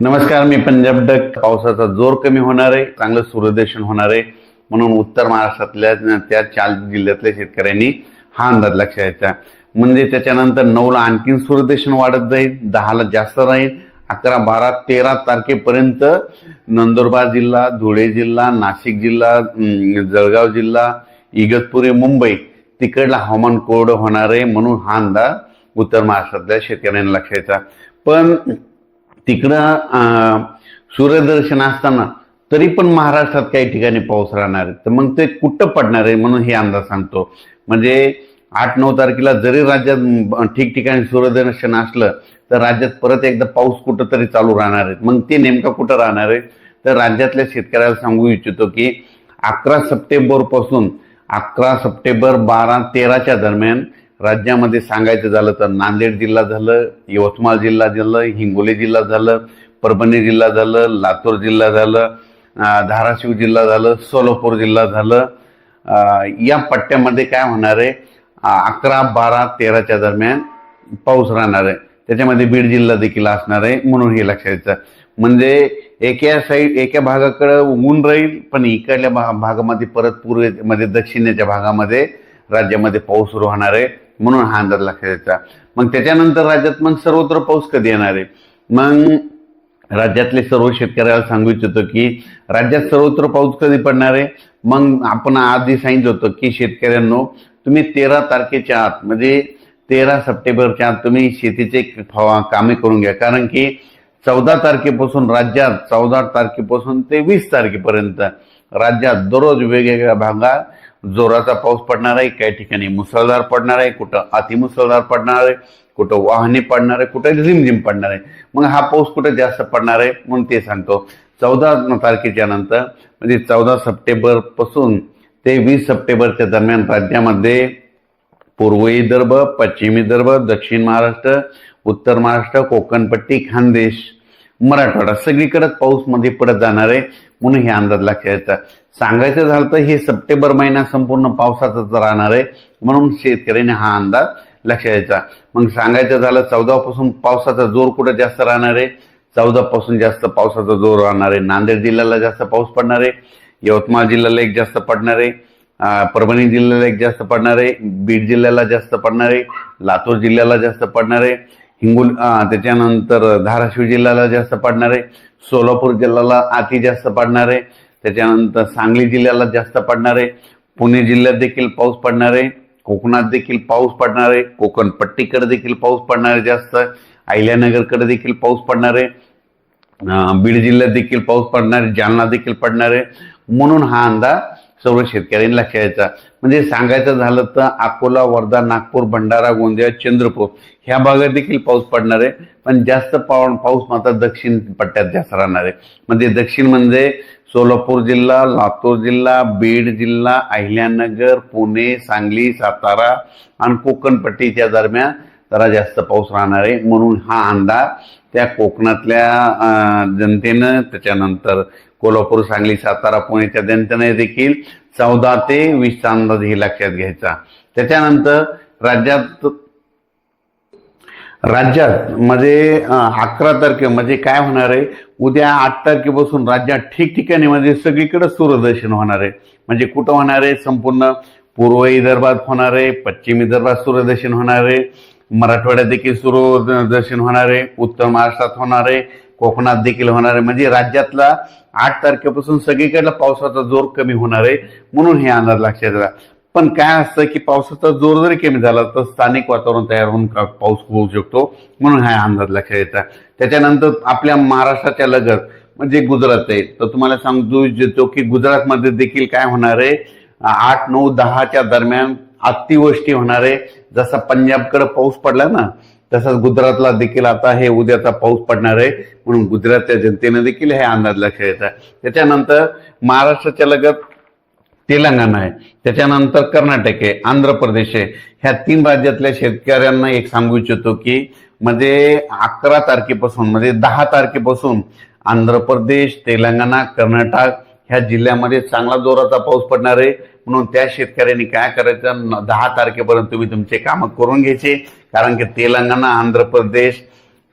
नमस्कार मी पंजाब डक. पावसाचा जोर कमी होणार आहे चांगलं सूर्यदर्शन होणार आहे. म्हणून उत्तर महाराष्ट्रातल्या त्या चार जिल्ह्यातल्या शेतकऱ्यांनी हा अंदाज लक्षात घ्यायचा. म्हणजे त्याच्यानंतर नऊला आणखीन सूर्यदर्शन वाढत जाईल दहाला जास्त राहील अकरा बारा तेरा तारखेपर्यंत नंदुरबार जिल्हा धुळे जिल्हा नाशिक जिल्हा जळगाव जिल्हा इगतपुरी मुंबई तिकडला हवामान कोरडं होणार आहे म्हणून हा अंदाज उत्तर महाराष्ट्रातल्या शेतकऱ्यांनी लक्षायचा पण तिकडं अं, सूर्यदर्शन असताना तरी पण महाराष्ट्रात काही ठिकाणी पाऊस राहणार आहे. तर मग ते कुठं पडणार आहे म्हणून हे अंदाज सांगतो. म्हणजे आठ नऊ तारखेला जरी राज्यात ठिकठिकाणी सूर्यदर्शन असलं तर राज्यात परत एकदा पाऊस कुठं तरी चालू राहणार आहे. मग ते नेमकं कुठं राहणार आहे? तर राज्यातल्या शेतकऱ्याला सांगू इच्छितो की अकरा सप्टेंबरपासून अकरा सप्टेंबर बारा तेराच्या दरम्यान राज्यामध्ये सांगायचं झालं तर नांदेड जिल्हा झालं यवतमाळ जिल्हा झालं हिंगोली जिल्हा झालं परभणी जिल्हा झालं लातूर जिल्हा झालं धाराशिव जिल्हा झालं सोलापूर जिल्हा झालं. या पट्ट्यामध्ये काय होणार आहे? अकरा बारा तेराच्या दरम्यान पाऊस राहणार आहे. त्याच्यामध्ये बीड जिल्हा देखील असणार आहे म्हणून हे लक्षात म्हणजे एका साईड एका भागाकडं ऊन राहील पण इकडल्या भा भागामध्ये परत पूर्वेमध्ये दक्षिणेच्या भागामध्ये राज्यामध्ये पाऊस सुरू होणार आहे. म्हणून हा अंदाज लक्षात मग त्याच्यानंतर राज्यात मग सर्वत्र पाऊस कधी येणार आहे? मग राज्यातले सर्व शेतकऱ्याला सांगू इच्छितो की राज्यात सर्वत्र पाऊस कधी पडणार आहे? मग आपण आधी सांगितलं होतं की शेतकऱ्यांनो तुम्ही तेरा तारखेच्या आत म्हणजे तेरा सप्टेंबरच्या आत तुम्ही शेतीचे फवा- कामे करून घ्या. कारण की चौदा तारखेपासून राज्यात चौदा तारखेपासून ते वीस तारखेपर्यंत राज्यात दररोज वेगवेगळ्या भागात जोराचा पाऊस पडणार आहे काही ठिकाणी मुसळधार पडणार आहे कुठं अतिमुसळधार पडणार आहे कुठं वाहने पडणार आहे कुठं रिमझिम पडणार आहे. मग हा पाऊस कुठं जास्त पडणार आहे म्हणून ते सांगतो. चौदा तारखेच्या नंतर म्हणजे चौदा सप्टेंबरपासून ते वीस सप्टेंबरच्या दरम्यान राज्यामध्ये पूर्व विदर्भ पश्चिम विदर्भ दक्षिण महाराष्ट्र उत्तर महाराष्ट्र कोकणपट्टी खानदेश मराठवाडा सगळीकडे पाऊसमध्ये पडत जाणार आहे. म्हणून हे अंदाज लक्षात सांगायचं झालं तर हे सप्टेंबर महिना संपूर्ण पावसाचाच राहणार आहे. म्हणून शेतकऱ्यांनी हा अंदाज लक्षात घ्यायचा मग सांगायचं झालं चौदापासून पावसाचा जोर कुठं जास्त राहणार आहे? चौदापासून जास्त पावसाचा जोर राहणार आहे. नांदेड जिल्ह्याला जास्त पाऊस पडणार आहे. यवतमाळ जिल्ह्याला एक जास्त पडणार आहे. परभणी जिल्ह्याला एक जास्त पडणार आहे. बीड जिल्ह्याला जास्त पडणार आहे. लातूर जिल्ह्याला जास्त पडणार आहे. हिंगोली त्याच्यानंतर धाराशिव जिल्ह्याला जास्त पडणार आहे. सोलापूर जिल्ह्याला अति जास्त पडणार आहे. त्याच्यानंतर सांगली जिल्ह्याला जास्त पडणार आहे. पुणे जिल्ह्यात देखील पाऊस पडणार आहे. कोकणात देखील पाऊस पडणार आहे. कोकण पट्टीकडे देखील पाऊस पडणार आहे जास्त. अहिल्यानगरकडे देखील पाऊस पडणार आहे. बीड जिल्ह्यात देखील पाऊस पडणार आहे. जालना देखील पडणार आहे. म्हणून हा अंदाज सर्व शेतकऱ्यांनी लक्षात यायचा म्हणजे सांगायचं झालं तर अकोला वर्धा नागपूर भंडारा गोंदिया चंद्रपूर ह्या भागात देखील पाऊस पडणार आहे. पण जास्त पाव पाऊस मात्र दक्षिण पट्ट्यात जास्त राहणार आहे. म्हणजे दक्षिण म्हणजे सोलापूर जिल्हा लातूर जिल्हा बीड जिल्हा अहिल्यानगर पुणे सांगली सातारा आणि कोकणपट्टीच्या दरम्यान जरा जास्त पाऊस राहणार आहे. म्हणून हा अंदाज त्या कोकणातल्या जनतेनं त्याच्यानंतर कोल्हापूर सांगली सातारा पुणेच्या जनतेने देखील चौदा ते वीसचा अंदाज हे लक्षात घ्यायचा. त्याच्यानंतर राज्यात राज्यात म्हणजे अकरा तारखे म्हणजे काय होणार आहे? उद्या आठ तारखेपासून राज्यात ठिकठिकाणी म्हणजे सगळीकडे सूर्यदर्शन होणार आहे. म्हणजे कुठं होणार आहे? संपूर्ण पूर्व विदर्भात होणार आहे पश्चिम विदर्भात सूर्यदर्शन होणार आहे मराठवाड्यात देखील सूर्यदर्शन होणार आहे उत्तर महाराष्ट्रात होणार आहे कोकणात देखील होणार आहे. म्हणजे राज्यातला आठ तारखेपासून सगळीकडला पावसाचा जोर कमी होणार आहे. म्हणून हे अंदाज लक्षात आला पण काय असतं की पावसाचा जोर जरी कमी झाला तर स्थानिक वातावरण तयार होऊन पाऊस होऊ शकतो? म्हणून हा अंदाज लक्षात येतात त्याच्यानंतर आपल्या महाराष्ट्राच्या लगत म्हणजे गुजरात आहे. तर तुम्हाला सांगतो इच्छितो की गुजरातमध्ये देखील काय होणार आहे? आठ नऊ दहाच्या दरम्यान अतिवृष्टी होणार आहे. जसा पंजाबकडे पाऊस पडला ना तसंच गुजरातला देखील आता हे उद्याचा पाऊस पडणार आहे. म्हणून गुजरातच्या जनतेने देखील हे अंदाज लक्षात त्याच्यानंतर महाराष्ट्राच्या लगत तेलंगणा आहे. त्याच्यानंतर कर्नाटक आहे. आंध्र प्रदेश आहे. ह्या तीन राज्यातल्या शेतकऱ्यांना एक सांगू इच्छितो की म्हणजे अकरा तारखेपासून म्हणजे दहा तारखेपासून आंध्र प्रदेश तेलंगणा कर्नाटक ह्या जिल्ह्यामध्ये चांगला जोराचा पाऊस पडणार आहे. म्हणून त्या शेतकऱ्यांनी काय करायचं? दहा तारखेपर्यंत तुम्ही तुमचे कामं करून घ्यायचे. कारण की तेलंगणा आंध्र प्रदेश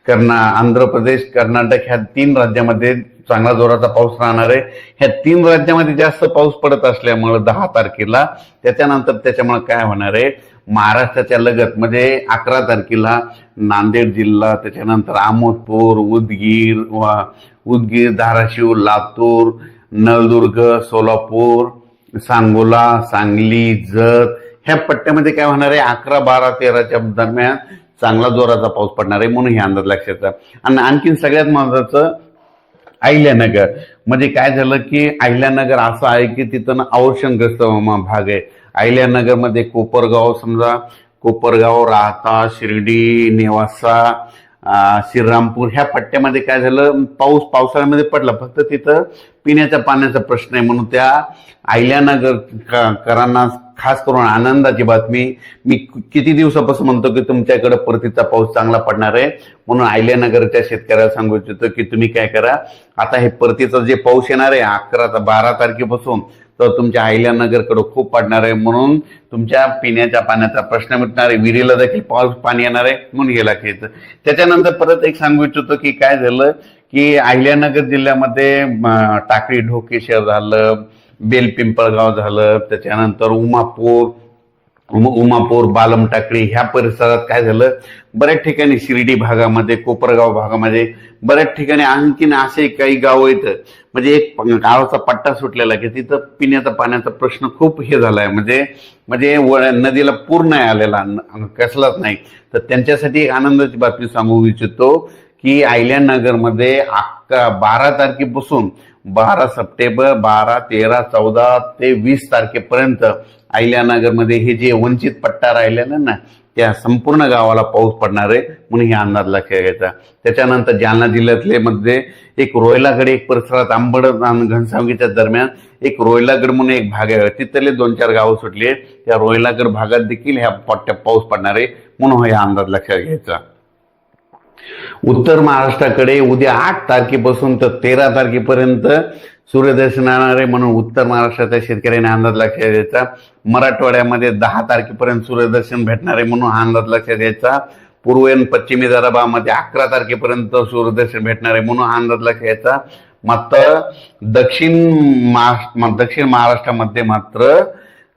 कर्ना आंध्र प्रदेश कर्नाटक ह्या तीन राज्यामध्ये चांगला जोराचा पाऊस राहणार आहे. ह्या तीन राज्यामध्ये जास्त पाऊस पडत असल्यामुळे दहा तारखेला त्याच्यानंतर त्याच्यामुळे काय होणार आहे? महाराष्ट्राच्या लगत म्हणजे अकरा तारखेला नांदेड जिल्हा त्याच्यानंतर आमोदपूर उदगीर वा उदगीर धाराशिव लातूर नळदुर्ग सोलापूर सांगोला सांगली जत ह्या पट्ट्यामध्ये काय होणार आहे? अकरा बारा तेराच्या दरम्यान चांगला जोराचा पाऊस पडणार आहे म्हणून हे अंदाज लक्षात आणि आणखीन सगळ्यात महत्वाचं अहिल्यानगर. म्हणजे काय झालं की अहिल्यानगर असं आहे की तिथं ना अवर्षणग्रस्त भाग आहे. अहिल्यानगरमध्ये कोपरगाव समजा कोपरगाव राहता शिर्डी नेवासा श्रीरामपूर ह्या पट्ट्यामध्ये काय झालं? पाऊस पावसाळ्यामध्ये पडला. फक्त तिथं पिण्याच्या पाण्याचा प्रश्न आहे म्हणून त्या आयल्यानगर करांना खास करून आनंदाची बातमी मी किती दिवसापासून म्हणतो की तुमच्याकडे परतीचा पाऊस चांगला पडणार आहे. म्हणून आयल्यानगरच्या शेतकऱ्याला सांगू इच्छितो की तुम्ही काय करा. आता हे परतीचा जे पाऊस येणार आहे अकरा बारा तारखेपासून तर तुमच्या अहिल्यानगरकडं खूप पडणार आहे म्हणून तुमच्या पिण्याच्या पाण्याचा प्रश्न मिटणार आहे. विहिरीला देखील पाऊस पाणी येणार आहे म्हणून गेला खेळचं त्याच्यानंतर परत एक सांगू इच्छितो की काय झालं की अहिल्यानगर जिल्ह्यामध्ये टाकळी टाकळी शहर झालं बेलपिंपळगाव झालं त्याच्यानंतर उमापूर उमापूर बालम टाकळी ह्या परिसरात काय झालं? बऱ्याच ठिकाणी शिर्डी भागामध्ये कोपरगाव भागामध्ये बऱ्याच ठिकाणी आणखीन असे काही गाव आहेत म्हणजे एक गावाचा पट्टा सुटलेला की तिथं पिण्याचा पाण्याचा प्रश्न खूप हे झालाय. म्हणजे म्हणजे व- नदीला पूर नाही आलेला कसलाच नाही. तर त्यांच्यासाठी एक आनंदाची बातमी सांगू इच्छितो की आयल्यानगरमध्ये अक्का बारा तारखेपासून बारा सप्टेंबर बारा तेरा चौदा ते वीस तारखेपर्यंत अहिल्यानगरमध्ये हे जे वंचित पट्टा राहिलेला ना त्या संपूर्ण गावाला पाऊस पडणार आहे म्हणून हे अंदाज लक्षात घ्यायचा. त्याच्यानंतर जालना जिल्ह्यातले मध्ये एक रोयलागड एक परिसरात आंबड आणि घनसावंगीच्या दरम्यान एक रोयलागड म्हणून एक भाग आहे. तिथले दोन चार गावं सुटले त्या रोयलागड भागात देखील ह्या पट्ट्या पाऊस पडणार आहे म्हणून हा अंदाज लक्षात घ्यायचा. उत्तर महाराष्ट्राकडे उद्या आठ तारखेपासून तर तेरा तारखेपर्यंत सूर्यदर्शन राहणार आहे म्हणून उत्तर महाराष्ट्राच्या शेतकऱ्यांनी अंदाज लक्षात द्यायचा मराठवाड्यामध्ये दहा तारखेपर्यंत सूर्यदर्शन भेटणार आहे म्हणून हा अंदाज लक्षात द्यायचा पूर्वेन आणि पश्चिमी विदर्भामध्ये अकरा तारखेपर्यंत सूर्यदर्शन भेटणार आहे म्हणून हा अंदाज लक्षात घ्यायचा. मात्र दक्षिण महा दक्षिण महाराष्ट्रामध्ये मात्र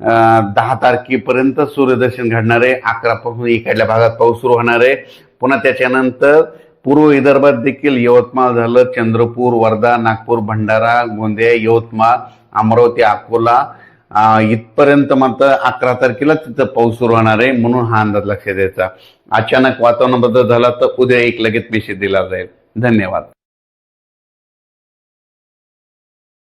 दहा तारखेपर्यंत सूर्यदर्शन घडणार आहे. अकरा पासून इकडल्या भागात पाऊस सुरू होणार आहे. पुन्हा त्याच्यानंतर पूर्व विदर्भात देखील यवतमाळ झालं. चंद्रपूर वर्धा नागपूर भंडारा गोंदिया यवतमाळ अमरावती अकोला इथपर्यंत मात्र अकरा तारखेला तिथं पाऊस सुरू होणार आहे म्हणून हा अंदाज लक्षात द्यायचा अचानक वातावरण बदल झाला तर उद्या एक लगेच मेसेज दिला जाईल. धन्यवाद.